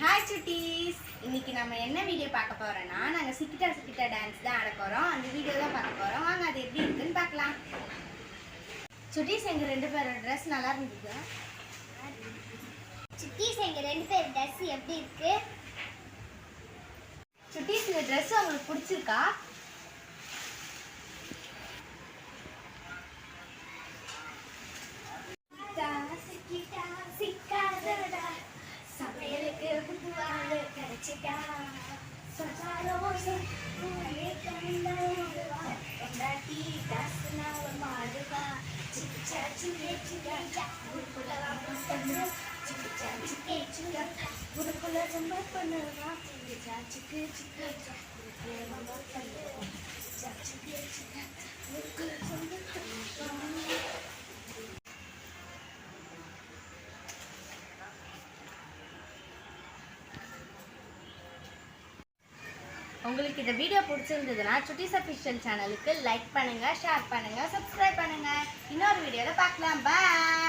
Hi சுட்டீஸ் இன்னைக்கு நம்ம என்ன வீடியோ பார்க்க போறோம்னா நாங்க சிக்கிட்டா சிக்கிட்டா டான்ஸ் தான் ஆட போறோம். அந்த வீடியோ தான் பார்க்க போறோம். வாங்க அது எப்படி இருக்குன்னு பார்க்கலாம். சுட்டீஸ் எங்க ரெண்டு பேரோட ட்ரெஸ் நல்லா இருந்தது? சுட்டீஸ் எங்க ரெண்டு பேர் ட்ரெஸ் எப்படி இருக்கு? சுட்டீஸ் இந்த ட்ரெஸ் உங்களுக்கு பிடிச்சிருக்கா? உருக்குள்ள ரொம்ப பண்ணுவா சிக்கிச்சா சிக்கு சிக்கு உருக்குள்ள ரொம்ப பண்ணுவா சிக்கிச்சா சிக்கே சிக்கா உருக்குள்ள ரொம்ப பண்ணுவா உங்களுக்கு இந்த வீடியோ பிடிச்சிருந்ததுன்னா சுட்டிஸ் அஃபிஷியல் சேனலுக்கு லைக் பண்ணுங்கள் ஷேர் பண்ணுங்கள் சப்ஸ்கிரைப் பண்ணுங்கள் இன்னொரு வீடியோவில் பார்க்கலாம். பாய்